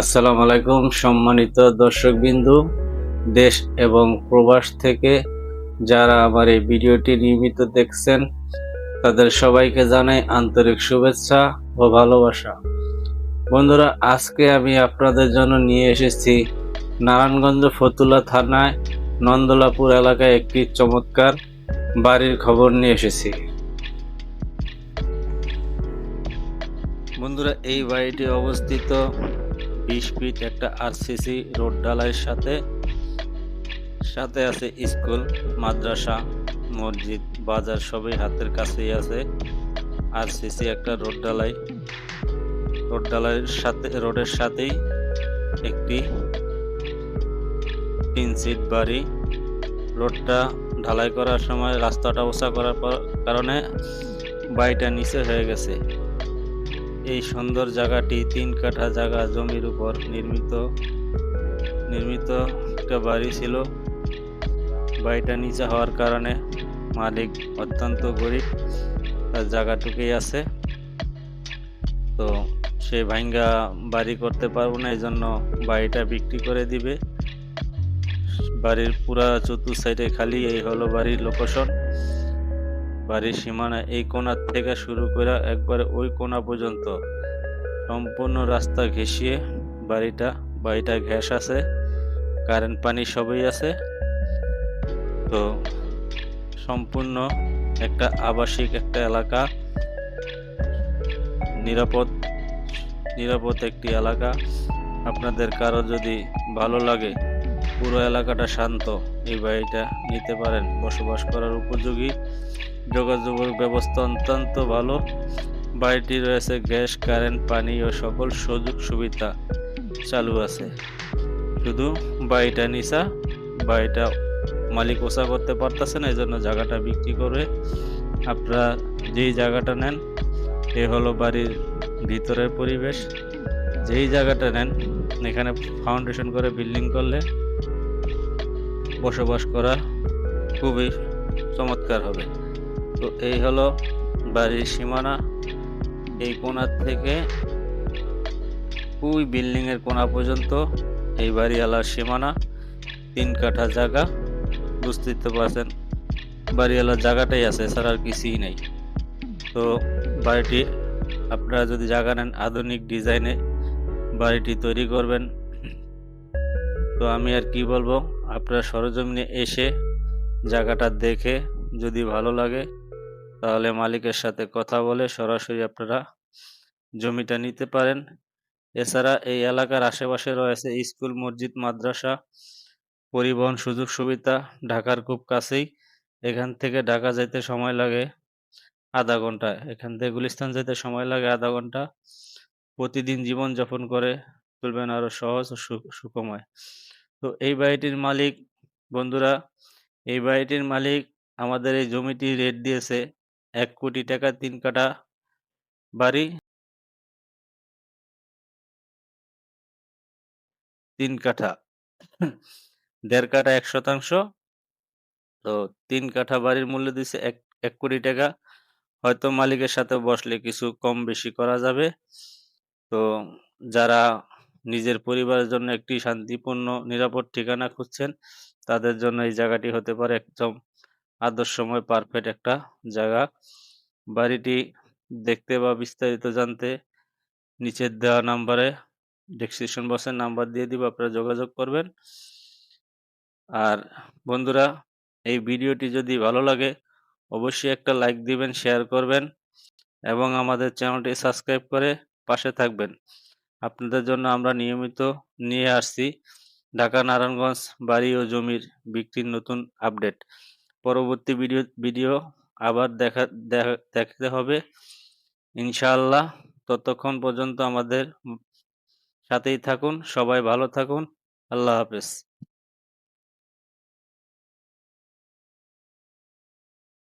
আসসালামু আলাইকুম, সম্মানিত দর্শকবিন্দু, দেশ এবং প্রবাস থেকে যারা আমার এই ভিডিওটি নিয়মিত দেখছেন, তাদের সবাইকে জানাই আন্তরিক শুভেচ্ছা ও ভালোবাসা। বন্ধুরা, আজকে আমি আপনাদের জন্য নিয়ে এসেছি নারায়ণগঞ্জ ফতুল্লা থানায় নন্দলাপুর এলাকায় একটি চমৎকার বাড়ির খবর নিয়ে এসেছি। বন্ধুরা, এই বাড়িটি অবস্থিত বিশ ফিট একটা আরসিসি রোড ডালাইয়ের সাথে সাথে আছে স্কুল, মাদ্রাসা, মসজিদ, বাজার সবই হাতের কাছেই আছে। আরসিসি একটা রোড ডালাই রোড ডালাইয়ের সাথে, রোডের সাথেই একটি তিন সিট বাড়ি। রোডটা ঢালাই করার সময় রাস্তাটা উঁচা করার কারণে বাড়িটা নিচে হয়ে গেছে। এই সুন্দর জায়গাটি তিন কাঠা জায়গা জমির উপর নির্মিত। নির্মিত একটা বাড়ি ছিল। বাড়িটা নিচে হওয়ার কারণে মালিক অত্যন্ত গরিব, তার জায়গাটুকুই আছে। তো সে ভাঙ্গা বাড়ি করতে পারব না এই জন্য বাড়িটা বিক্রি করে দিবে। বাড়ির পুরা চতুর সাইডে খালি এই হলো বাড়ির লোকেশন বাড়ির সীমানা এই কোণার থেকে শুরু করে একবারে ওই কোণা পর্যন্ত। সম্পূর্ণ রাস্তা ঘেঁষিয়ে বাড়িটা বাড়িটা ঘ্যাস আছে কারেন্ট পানি সবই আছে। তো সম্পূর্ণ একটা আবাসিক একটা এলাকা, নিরাপদ নিরাপদ একটি এলাকা। আপনাদের কারও যদি ভালো লাগে পুরো এলাকাটা শান্ত, এই বাড়িটা নিতে পারেন। বসবাস করার উপযোগী। যোগাযোগের ব্যবস্থা অত্যন্ত ভালো। বাড়িটি রয়েছে গ্যাস, কারেন্ট, পানি ও সকল সুযোগ সুবিধা চালু আছে। শুধু বাড়িটা নিচা, বাড়িটা মালিক ওসা করতে পারতেছে না এই জন্য জায়গাটা বিক্রি করে আপনারা যেই জায়গাটা নেন, এ হলো বাড়ির ভিতরের পরিবেশ। যেই জায়গাটা নেন, এখানে ফাউন্ডেশন করে বিল্ডিং করলে বসবাস করা খুবই চমৎকার হবে। তো এই হলো বাড়ির সীমানা। এই কোণার থেকে ওই বিল্ডিং এর কোণা পর্যন্ত এই বাড়িওয়ালার সীমানা। তিন কাঠা জায়গা, বুঝতেই তো পারছেন। বাড়িওয়ালার জায়গাটাই আছে, এছাড়া আর কিছুই নেই। তো বাড়িটি আপনারা যদি জায়গা নেন আধুনিক ডিজাইনে বাড়িটি তৈরি করবেন। তো আমি আর কি বলব, আপনারা সরজমিনে এসে জায়গাটা দেখে যদি ভালো লাগে তাহলে মালিকের সাথে কথা বলে সরাসরি আপনারা জমিটা নিতে পারেন। এছাড়া এই এলাকার আশেপাশে রয়েছে স্কুল, মসজিদ, মাদ্রাসা, পরিবহন সুযোগ সুবিধা, ঢাকার খুব কাছেই। এখান থেকে ঢাকা যেতে সময় লাগে আধা ঘণ্টা। এখান থেকে গুলিস্তান যেতে সময় লাগে আধা ঘণ্টা। প্রতিদিন জীবন যাপন করে তুলবেন আরও সহজ ও সু- সুখময়। তো এই বাড়িটির মালিক, বন্ধুরা, এই বাড়িটির মালিক আমাদের এই জমিটি রেট দিয়েছে এক কোটি টাকা তিন কাঠা বাড়ি। তিন কাঠা দেড় কাঠা এক শতাংশ। তো তিন কাঠা বাড়ির মূল্য দিচ্ছে এক এক কোটি টাকা। হয়তো মালিকের সাথে বসলে কিছু কম বেশি করা যাবে। তো যারা নিজের পরিবারের জন্য একটি শান্তিপূর্ণ, নিরাপদ ঠিকানা খুঁজছেন, তাদের জন্য এই জায়গাটি হতে পারে একদম আদর্শময় পারফেক্ট একটা জায়গা। বাড়িটি দেখতে বা বিস্তারিত জানতে নিচের দেওয়া নাম্বারে ডেসক্রিপশন বক্সের নাম্বার দিয়ে দিব, আপনারা যোগাযোগ করবেন। আর বন্ধুরা, এই ভিডিওটি যদি ভালো লাগে, অবশ্যই একটা লাইক দিবেন শেয়ার করবেন এবং আমাদের চ্যানেলটি সাবস্ক্রাইব করে পাশে থাকবেন। আপনাদের জন্য আমরা নিয়মিত নিয়ে আসছি ঢাকা নারায়ণগঞ্জ বাড়ি ও জমির বিক্রির নতুন আপডেট পরবর্তী ভিডিও ভিডিও আবার দেখা, দেখা- দেখতে হবে। ইনশাআল্লাহ ততক্ষণ পর্যন্ত আমাদের সাথেই থাকুন, সবাই ভালো থাকুন। আল্লাহ হাফেজ।